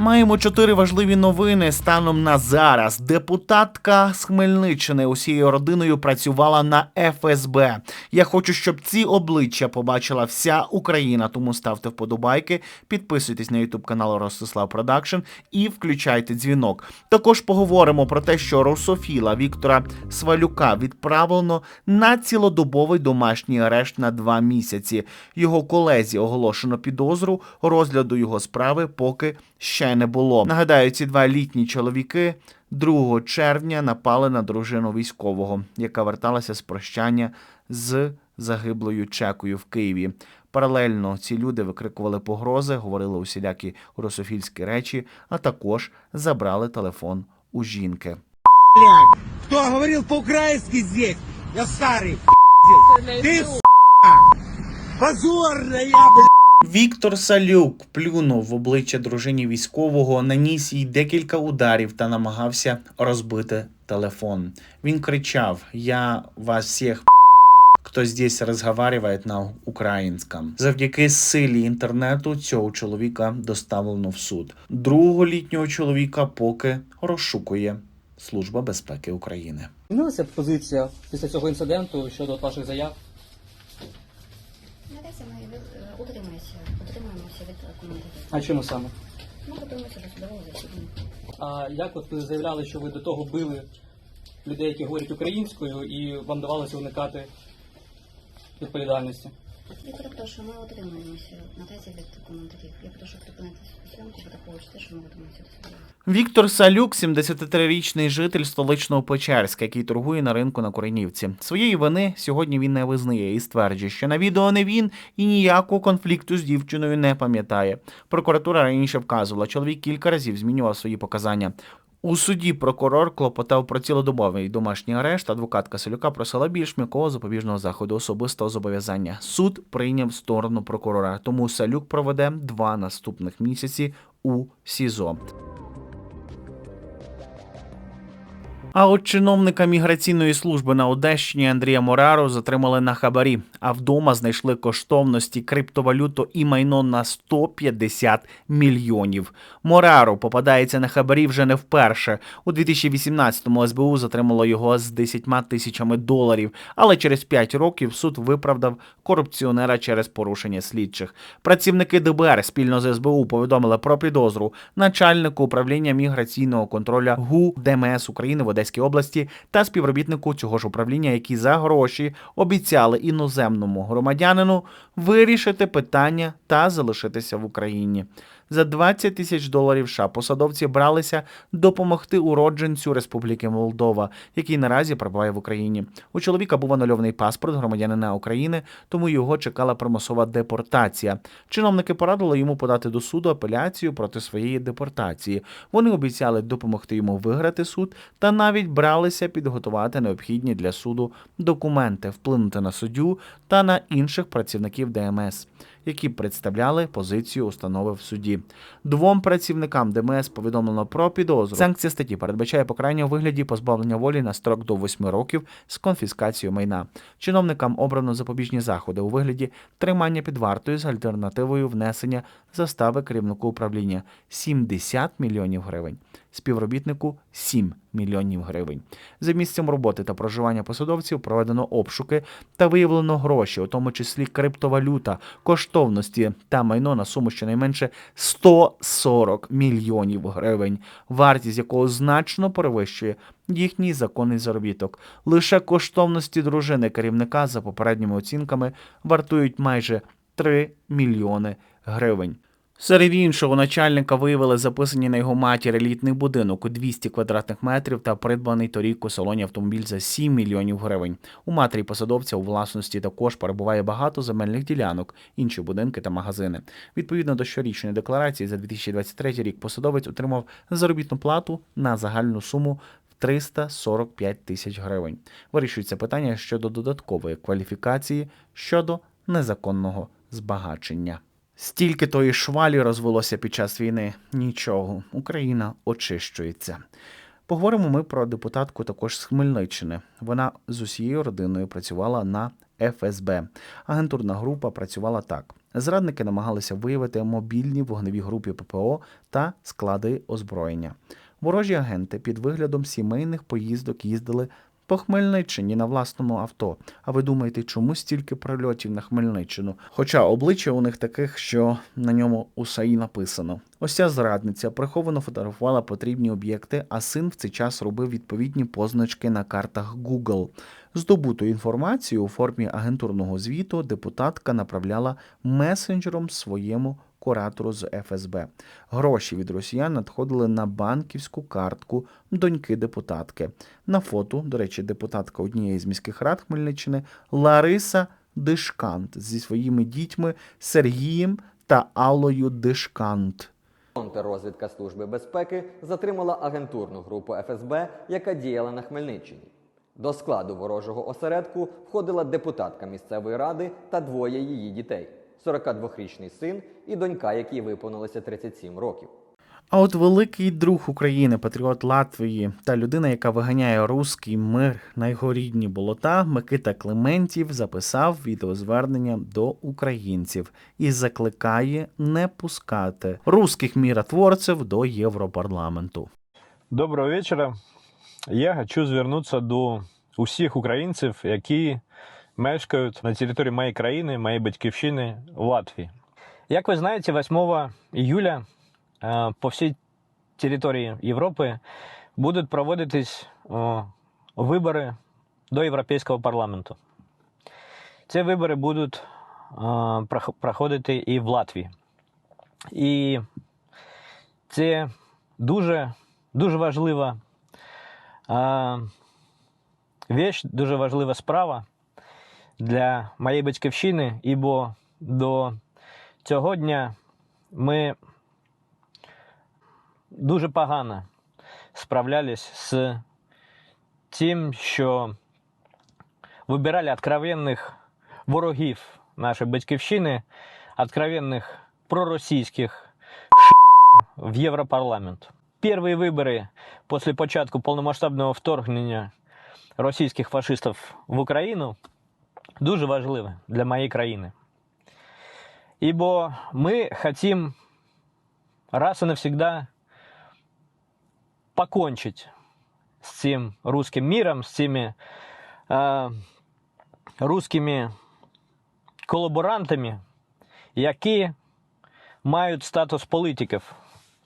Маємо чотири важливі новини станом на зараз. Депутатка з Хмельниччини усією родиною працювала на ФСБ. Я хочу, щоб ці обличчя побачила вся Україна. Тому ставте вподобайки, підписуйтесь на Ютуб канал Ростислав Продакшн і включайте дзвінок. Також поговоримо про те, що русофіла Віктора Свалюка відправлено на цілодобовий домашній арешт на два місяці. Його колезі оголошено підозру. Розгляду його справи поки ще не було. Нагадаю, ці два літні чоловіки 2 червня напали на дружину військового, яка верталася з прощання з загиблою чекою в Києві. Паралельно ці люди викрикували погрози, говорили усілякі русофільські речі, а також забрали телефон у жінки. блядь. Кто говорил по-украински здесь? Я старый, пиздил. Ты, сука, позорная, блядь. Віктор Салюк плюнув в обличчя дружині військового, наніс їй декілька ударів та намагався розбити телефон. Він кричав: Я вас всіх хто здесь розговариває на українському. Завдяки силі інтернету цього чоловіка доставлено в суд. Другого літнього чоловіка поки розшукує Служба безпеки України. Змінилася позиція після цього інциденту щодо ваших заяв? Утримуємося, все від команди. А чому саме? Ми готуємося до судового засідання. А як от ви заявляли, що ви до того били людей, які говорять українською, і вам давалося уникати відповідальності? Я перепрошую, ми утримуємося наразі від коментарів. Я прошу припинити зйомку, враховуючи те, що ми готуємося до судового. Віктор Салюк, 73-річний житель столичного Печерська, який торгує на ринку на Коренівці. Своєї вини сьогодні він не визнає і стверджує, що на відео не він і ніякого конфлікту з дівчиною не пам'ятає. Прокуратура раніше вказувала, чоловік кілька разів змінював свої показання. У суді прокурор клопотав про цілодобовий домашній арешт. Адвокатка Салюка просила більш м'якого запобіжного заходу особистого зобов'язання. Суд прийняв сторону прокурора, тому Салюк проведе два наступних місяці у СІЗО. А от чиновника міграційної служби на Одещині Андрія Морару затримали на хабарі, а вдома знайшли коштовності криптовалюту і майно на 150 мільйонів. Морару попадається на хабарі вже не вперше. У 2018-му СБУ затримало його з 10 тисячами доларів, але через 5 років суд виправдав корупціонера через порушення слідчих. Працівники ДБР спільно з СБУ повідомили про підозру начальнику управління міграційного контролю ГУ ДМС України в Одеській області та співробітнику цього ж управління, які за гроші обіцяли іноземному громадянину вирішити питання та залишитися в Україні. За 20 тисяч доларів США посадовці бралися допомогти уродженцю Республіки Молдова, який наразі перебуває в Україні. У чоловіка був анульований паспорт громадянина України, тому його чекала примусова депортація. Чиновники порадили йому подати до суду апеляцію проти своєї депортації. Вони обіцяли допомогти йому виграти суд та навіть бралися підготувати необхідні для суду документи, вплинути на суддю та на інших працівників ДМС які представляли позицію установи в суді. Двом працівникам ДМС повідомлено про підозру. Санкція статті передбачає покарання у вигляді позбавлення волі на строк до 8 років з конфіскацією майна. Чиновникам обрано запобіжні заходи у вигляді тримання під вартою з альтернативою внесення застави керівнику управління 70 мільйонів гривень, співробітнику 7 мільйонів гривень. За місцем роботи та проживання посадовців проведено обшуки та виявлено гроші, у тому числі криптовалюта, коштовності та майно на суму щонайменше 140 мільйонів гривень, вартість якого значно перевищує їхній законний заробіток. Лише коштовності дружини керівника за попередніми оцінками вартують майже 3 мільйони гривень. Серед іншого начальника виявили записані на його матір елітний будинок у 200 квадратних метрів та придбаний торік у салоні автомобіль за 7 мільйонів гривень. У матері посадовця у власності також перебуває багато земельних ділянок, інші будинки та магазини. Відповідно до щорічної декларації за 2023 рік посадовець отримав заробітну плату на загальну суму в 345 тисяч гривень. Вирішується питання щодо додаткової кваліфікації щодо незаконного збагачення. Стільки тої швалі розвелося під час війни. Нічого, Україна очищується. Поговоримо ми про депутатку також з Хмельниччини. Вона з усією родиною працювала на ФСБ. Агентурна група працювала так: Зрадники намагалися виявити мобільні вогневі групи ППО та склади озброєння. Ворожі агенти під виглядом сімейних поїздок їздили по Хмельниччині на власному авто. А ви думаєте, чому стільки прильотів на Хмельниччину? Хоча обличчя у них таких, що на ньому усе і написано. Ось ця зрадниця приховано фотографувала потрібні об'єкти, а син в цей час робив відповідні позначки на картах Google. Здобуту інформацію у формі агентурного звіту депутатка направляла месенджером своєму куратору з ФСБ. Гроші від росіян надходили на банківську картку доньки депутатки. На фото, до речі, депутатка однієї з міських рад Хмельниччини Лариса Дишкант зі своїми дітьми Сергієм та Аллою Дишкант. Контррозвідка Служби безпеки затримала агентурну групу ФСБ, яка діяла на Хмельниччині. До складу ворожого осередку входила депутатка місцевої ради та двоє її дітей: 42-річний син і донька, якій виповнилося 37 років. А от великий друг України, патріот Латвії та людина, яка виганяє руський мир на його рідні болота, Микита Клементів записав відеозвернення до українців і закликає не пускати русських міротворців до Європарламенту. Доброго вечора. Я хочу звернутися до усіх українців, які мешкають на території моєї країни, моєї батьківщини в Латвії. Як ви знаєте, 8 июля по всій території Європи будуть проводитись вибори до Європейського парламенту. Ці вибори будуть проходити і в Латвії. І це дуже, дуже важлива а, вещь, дуже важлива справа для моєї батьківщини, ібо до цього дня ми дуже погано справлялись з тим, що вибирали откровенних ворогів нашої батьківщини, откровенних проросійських в Європарламент. Первые выборы после початку повномасштабного вторгнення російських фашистів в Україну дуже важливі для моєї країни. Ибо ми хотим раз и навсегда покончить з цим русским миром, з цими е, русскими колаборантами, які мають статус політиків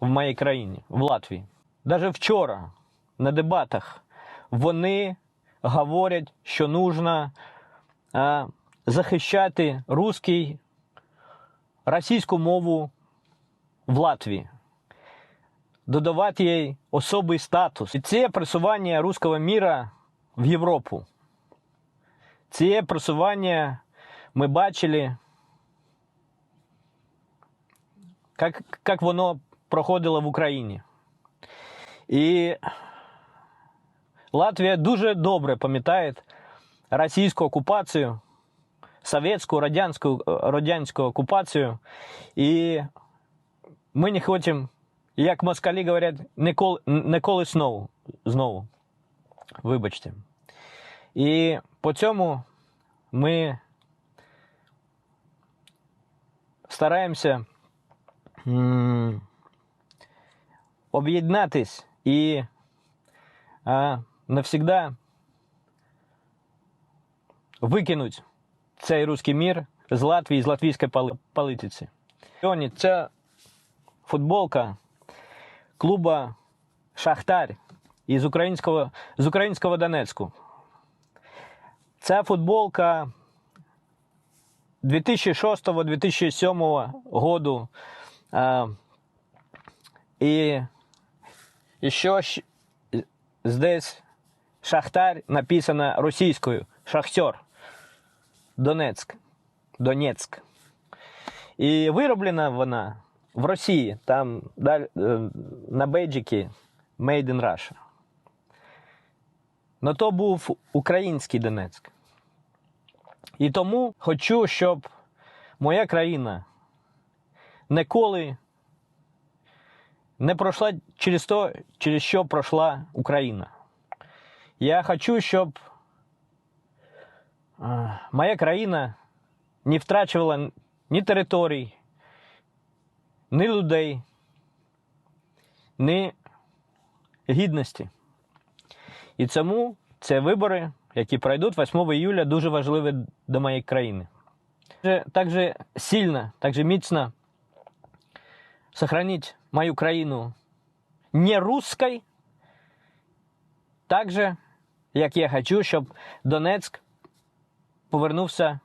в моїй країні, в Латвії. Даже вчора на дебатах вони говорять, що нужно захищати русський, російську мову в Латвії, додавати їй особий статус. І це просування руського міра в Європу. Це просування ми бачили, як, як воно проходило в Україні. І Латвія дуже добре пам'ятає російську окупацію, совєтську, радянську, радянську окупацію. І ми не хочемо, як москалі говорять, ніколи, ніколи знову. знову. Вибачте. І по цьому ми стараємося об'єднатись і а, навсегда викинуть цей руський мір з Латвії, з латвійської політиці. Сьогодні ця футболка клуба Шахтар із українського, з українського Донецьку. Ця футболка 2006-2007 году. А, и еще здесь Шахтар написано російською. Шахтер. Донецьк. Донецьк. І вироблена вона в Росії, там е, на бейджики Made in Russia. Но то був український Донецьк. І тому хочу, щоб моя країна ніколи не пройшла через то, через що пройшла Україна. Я хочу, щоб моя країна не втрачувала ні територій, ні людей, ні гідності. І тому це вибори, які пройдуть 8 июля, дуже важливі для моєї країни. Также- Также сильно, также міцно сохранить мою країну не русской, так же, як я хочу, щоб Донецьк повернувся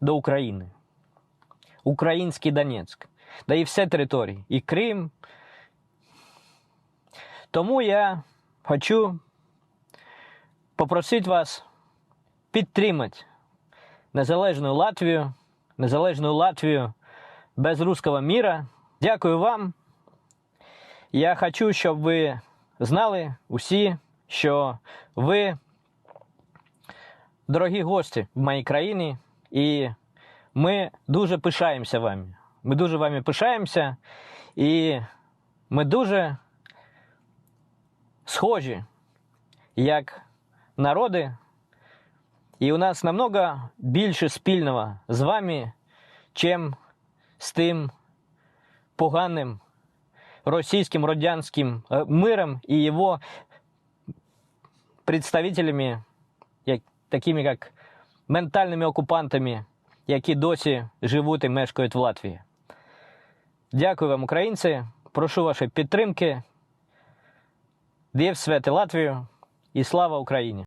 до України. Український Донецьк. Да і все території, і Крим. Тому я хочу попросити вас підтримати незалежну Латвію, незалежну Латвію без руського міра. Дякую вам. Я хочу, щоб ви знали усі, що ви дорогі гості в моїй країні, і ми дуже пишаємося вами. Ми дуже вами пишаємося, і ми дуже схожі як народи, і у нас намного більше спільного з вами, чим з тим поганим російським радянським е, миром і його представителями, такими як ментальними окупантами, які досі живуть і мешкають в Латвії. Дякую вам, українці. Прошу вашої підтримки. Дів святи Латвію і слава Україні!